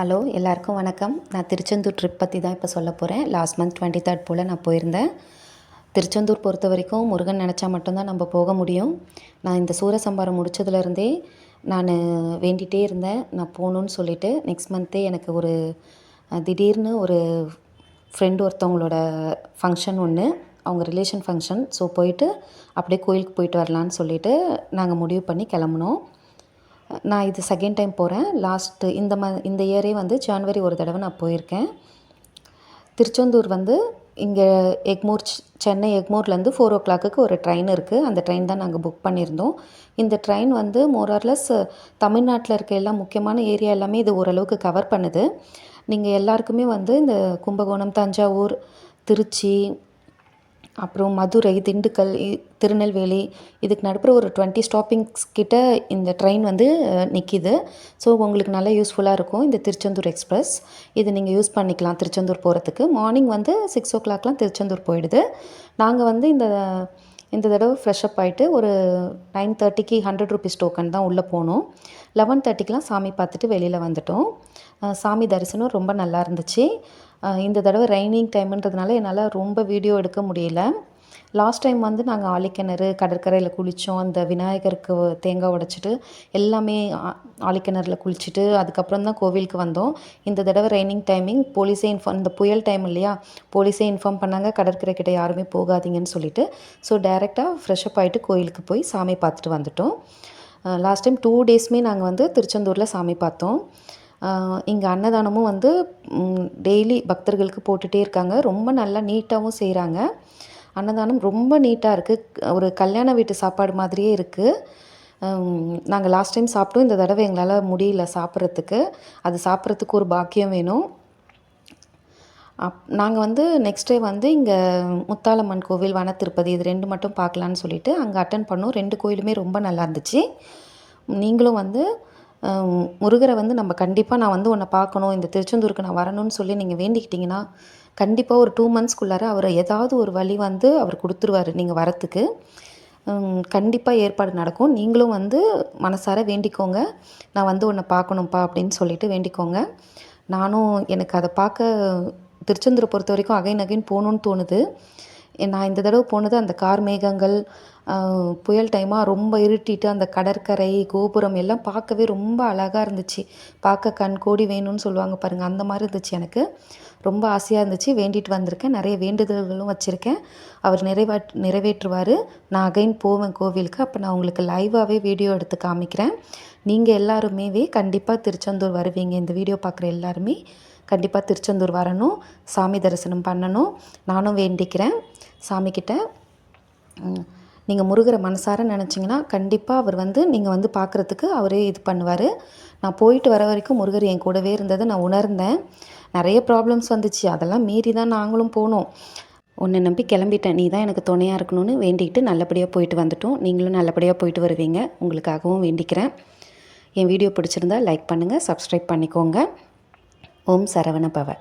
Hello எல்லாருக்கும் வணக்கம். நான் திருச்செந்தூர் ட்ரிப் பற்றி தான் இப்போ சொல்ல போகிறேன் லாஸ்ட் மந்த் டுவெண்ட்டி தேர்ட் போல் நான் போயிருந்தேன். திருச்செந்தூர் பொறுத்த வரைக்கும் முருகன் நினச்சா மட்டும்தான் நம்ம போக முடியும். நான் இந்த சூரசம்பாரம் முடிச்சதுலேருந்தே நான் வேண்டிகிட்டே இருந்தேன். நான் போகணுன்னு சொல்லிட்டு நெக்ஸ்ட் மந்த்தே எனக்கு ஒரு திடீர்னு ஒரு ஃப்ரெண்டு ஒருத்தவங்களோட ஃபங்க்ஷன் ஒன்று அவங்க ரிலேஷன் ஃபங்க்ஷன் ஸோ போயிட்டு அப்படியே கோயிலுக்கு போயிட்டு வரலான்னு சொல்லிட்டு நாங்கள் முடிவு பண்ணி கிளம்புனோம். நான் இது செகண்ட் டைம் போகிறேன் லாஸ்ட்டு இந்த ம இந்த இயரே வந்து ஜான்வரி ஒரு தடவை நான் போயிருக்கேன். திருச்செந்தூர் வந்து இங்கே எக்மூர் சென்னை எக்மூர்லேருந்து ஃபோர் ஓ கிளாக்குக்கு ஒரு ட்ரெயின் இருக்குது அந்த ட்ரெயின் தான் நாங்கள் புக் பண்ணியிருந்தோம். இந்த ட்ரெயின் வந்து மோரார்லெஸ் தமிழ்நாட்டில் இருக்க எல்லா முக்கியமான ஏரியா எல்லாமே இது ஓரளவுக்கு கவர் பண்ணுது. நீங்கள் எல்லாருக்குமே வந்து இந்த கும்பகோணம் தஞ்சாவூர் திருச்சி அப்புறம் மதுரை திண்டுக்கல் இ- திருநெல்வேலி இதுக்கு நடுப்புற ஒரு டுவெண்ட்டி ஸ்டாப்பிங்ஸ் கிட்ட இந்த ட்ரெயின் வந்து நிற்கிது ஸோ உங்களுக்கு நல்லா யூஸ்ஃபுல்லாக இருக்கும் இந்த திருச்செந்தூர் எக்ஸ்பிரஸ் இது நீங்கள் யூஸ் பண்ணிக்கலாம் திருச்செந்தூர் போகிறதுக்கு மார்னிங் வந்து சிக்ஸ் ஓ கிளாக்லாம் திருச்செந்தூர் போயிடுது. நாங்கள் வந்து இந்த இந்த தடவை ஃப்ரெஷ்அப் ஆகிட்டு ஒரு நைன் தேர்ட்டிக்கு ஹண்ட்ரட் ருபீஸ் டோக்கன் தான் உள்ளே போனோம். லெவன் தேர்ட்டிக்கெலாம் சாமி பார்த்துட்டு வெளியில் வந்துட்டோம். சாமி தரிசனம் ரொம்ப நல்லா இருந்துச்சு. இந்த தடவை ரைனிங் டைமுன்றதுனால என்னால் ரொம்ப வீடியோ எடுக்க முடியல. லாஸ்ட் டைம் வந்து நாங்கள் ஆழிக்கிணறு கடற்கரையில் குளித்தோம் அந்த விநாயகருக்கு தேங்காய் உடைச்சிட்டு எல்லாமே ஆ- குளிச்சுட்டு அதுக்கப்புறம் தான் கோவிலுக்கு வந்தோம். இந்த தடவை ரெய்னிங் டைமிங் போலீஸே இன்ஃபார்ம் இந்த புயல் டைம் இல்லையா? போலீஸே இன்ஃபார்ம் பண்ணாங்க. கடற்கரை கிட்ட யாருமே போகாதீங்கன்னு சொல்லிட்டு. ஸோ டைரெக்டாக ஃப்ரெஷ்அப் ஆகிட்டு கோயிலுக்கு போய் சாமி பார்த்துட்டு வந்துட்டோம். லாஸ்ட் டைம் டூ டேஸ்மே நாங்கள் வந்து திருச்செந்தூரில் சாமி பார்த்தோம். இங்கே அன்னதானமும் வந்து டெய்லி பக்தர்களுக்கு போட்டுகிட்டே இருக்காங்க. ரொம்ப நல்லா நீட்டாகவும் செய்கிறாங்க அன்னதானம் ரொம்ப நீட்டாக இருக்குது ஒரு கல்யாண வீட்டு சாப்பாடு மாதிரியே இருக்குது நாங்கள் லாஸ்ட் டைம் சாப்பிட்டோம். இந்த தடவை எங்களால் முடியல சாப்பிட்றதுக்கு. அது சாப்பிட்றதுக்கு ஒரு பாக்கியம் வேணும். அப் நாங்கள் வந்து நெக்ஸ்ட் டே வந்து இங்கே முத்தாலம்மன் கோவில் வன திருப்பதி இது ரெண்டு மட்டும் பார்க்கலான்னு சொல்லிட்டு அங்கே அட்டன் பண்ணோம். ரெண்டு கோயிலுமே ரொம்ப நல்லா இருந்துச்சு. நீங்களும் வந்து முருகரை வந்து நம்ம கண்டிப்பாக நான் வந்து உன்னை பார்க்கணும். இந்த திருச்செந்தூருக்கு நான் வரணும்னு சொல்லி நீங்கள் வேண்டிக்கிட்டிங்கன்னா கண்டிப்பாக ஒரு டூ மந்த்ஸ்க்குள்ளார அவர் ஏதாவது ஒரு வழி வந்து அவர் கொடுத்துருவாரு நீங்கள் வரத்துக்கு. கண்டிப்பாக ஏற்பாடு நடக்கும். நீங்களும் வந்து மனசார வேண்டிக்கோங்க. நான் வந்து உன்னை பார்க்கணும்ப்பா அப்படின்னு சொல்லிட்டு வேண்டிக்கோங்க. நானும் எனக்கு அதை பார்க்க திருச்செந்தூரை பொறுத்த வரைக்கும் அகைன் அகைன் போகணுன்னு தோணுது. நான் இந்த தடவை போனது அந்த கார் மேகங்கள் புயல் டைமாக ரொம்ப இருட்டிட்டு அந்த கடற்கரை கோபுரம் எல்லாம் பார்க்கவே ரொம்ப அழகாக இருந்துச்சு. பார்க்க கண் கோடி வேணும்னு சொல்லுவாங்க பாருங்கள் அந்த மாதிரி இருந்துச்சு எனக்கு. ரொம்ப ஆசையாக இருந்துச்சு வேண்டிட்டு வந்திருக்கேன். நிறைய வேண்டுதல்களும் வச்சுருக்கேன். அவர் நிறைவேற்று நிறைவேற்றுவார். நான் அகைன் போவேன் கோவிலுக்கு. அப்போ நான் உங்களுக்கு லைவாகவே வீடியோ எடுத்து காமிக்கிறேன். நீங்கள் எல்லாருமேவே கண்டிப்பாக திருச்செந்தூர் வருவீங்க. இந்த வீடியோ பார்க்குற எல்லாருமே. கண்டிப்பாக திருச்செந்தூர் வரணும். சாமி தரிசனம் பண்ணணும். நானும் வேண்டிக்கிறேன். சாமிக்கிட்ட நீங்கள் முருகரை மனசார நினச்சிங்கன்னா கண்டிப்பாக அவர் வந்து நீங்கள் வந்து பார்க்குறதுக்கு அவரே இது பண்ணுவார். நான் போயிட்டு வர வரைக்கும் முருகர் என் கூடவே இருந்ததை நான் உணர்ந்தேன். நிறைய ப்ராப்ளம்ஸ் வந்துச்சு. அதெல்லாம் மீறி தான் நாங்களும் போனோம். உன்னை நம்பி கிளம்பிட்டேன். நீ தான் எனக்கு துணையாக இருக்கணும்னு வேண்டிக்கிட்டு நல்லபடியாக போயிட்டு வந்துட்டோம். நீங்களும் நல்லபடியாக போயிட்டு வருவீங்க. உங்களுக்காகவும் வேண்டிக்கிறேன். என் வீடியோ பிடிச்சிருந்தா லைக் பண்ணுங்கள் சப்ஸ்கிரைப் பண்ணிக்கோங்க. ஓம் சரவண பவ.